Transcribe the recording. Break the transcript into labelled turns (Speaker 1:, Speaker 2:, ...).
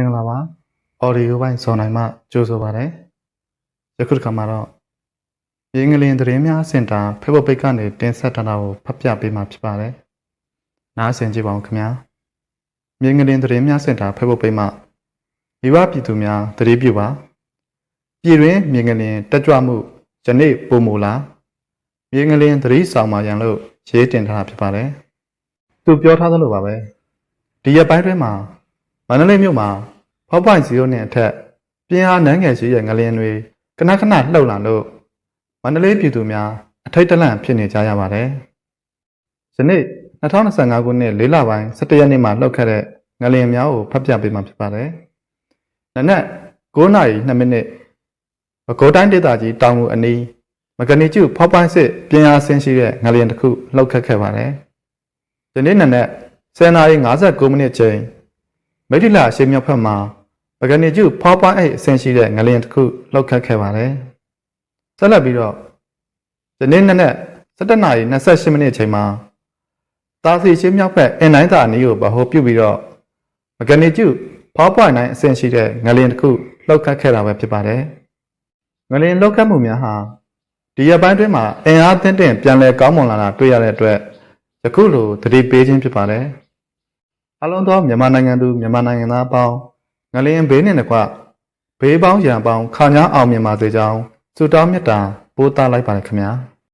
Speaker 1: င်္ဂလာပါ audio ဘိုင်းစောနိုင်မှကြိုဆိုပါရစေယခုတစ်ခါမှာတော့ရင်းငလင်သတင်းများစင်တာ Facebook page ကနေတင်ဆက်ထားတာကိုဖတ်ပြပေးမှာဖြစ်ပါတယ်နားဆင်ကြည့်ပါဦးခင်ဗျာရင်းငလင်သတင်းများစင်တာ Facebook page မှာမိဘပြည်သူများသတိပြုပါပြည်တွင်မြင်းငလင်တက်ကြွမှုယနေ့ပုံမူလာမြင်းငလင်သတိဆောင်ပါရန်လို့ရေးတင်ထားတာဖြစ်ပါတယ်သူပြောထားသလိုပါပဲဒီရက်ပိုင်းတွင်မှာ မန္တလေးမြို့မှာ4.0နဲ့အထက်ပြင်းအားနန်းငယ်ရှိတဲ့ငလျင်တွေခဏခဏလှုပ်လာလို့မန္တလေးပြည်သူများအထိတ်တလန့်ဖြစ်နေကြရပါတယ်။ယနေ့2025ခုနှစ်၄လပိုင်း17ရက်နေ့မှာလှုပ်ခဲ့တဲ့ငလျင်များကိုဖတ်ပြပေးမှာဖြစ်ပါတယ်။နနက်9နာရီ2မိနစ်ပဲခူးတိုင်းဒေသကြီးတောင်ငူအနီးမကနီကျု4.6ပြင်းအားဆင်းရှိတဲ့ငလျင်တစ်ခုလှုပ်ခတ်ခဲ့ပါတယ်။ယနေ့နနက်10နာရီ59မိနစ်ချိန် မိထ္ထီလာအရှိမြောက်ဘက်မှာပကနေကျုဖောပွိုင်းအိတ်အဆင့်ရှိတဲ့ငလျင်တစ်ခုလောက်ခတ်ခဲ့ပါတယ်။ဆက်လက်ပြီးတော့ဒီနေ့နက်နက်17နာရီ28မိနစ်အချိန်မှာတာစီရှိမြောက်ဘက်အင်တိုင်းသာအနီးကိုဗဟိုပြုပြီးတော့ပကနေကျုဖောပွိုင်းတိုင်းအဆင့်ရှိတဲ့ငလျင်တစ်ခုလောက်ခတ်ခဲ့တာပဲဖြစ်ပါတယ်။ငလျင်လောက်ခတ်မှုများဟာဒီရက်ပိုင်းတွင်းမှာအင်အားသင့်တင့်ပြန်လည်ကောင်းမွန်လာတာတွေ့ရတဲ့အတွက်ယခုလိုသတိပေးခြင်းဖြစ်ပါတယ်။ အလုံးသောမြန်မာနိုင်ငံသူမြန်မာနိုင်ငံသားအပေါင်းငလျင်ဘေးနှင့်တကွဘေးပေါင်းရန်ပေါင်းခါညာအောင်မြင်ပါစေကြောင်းဆုတောင်းမေတ္တာပို့သလိုက်ပါတယ်ခင်ဗျာ။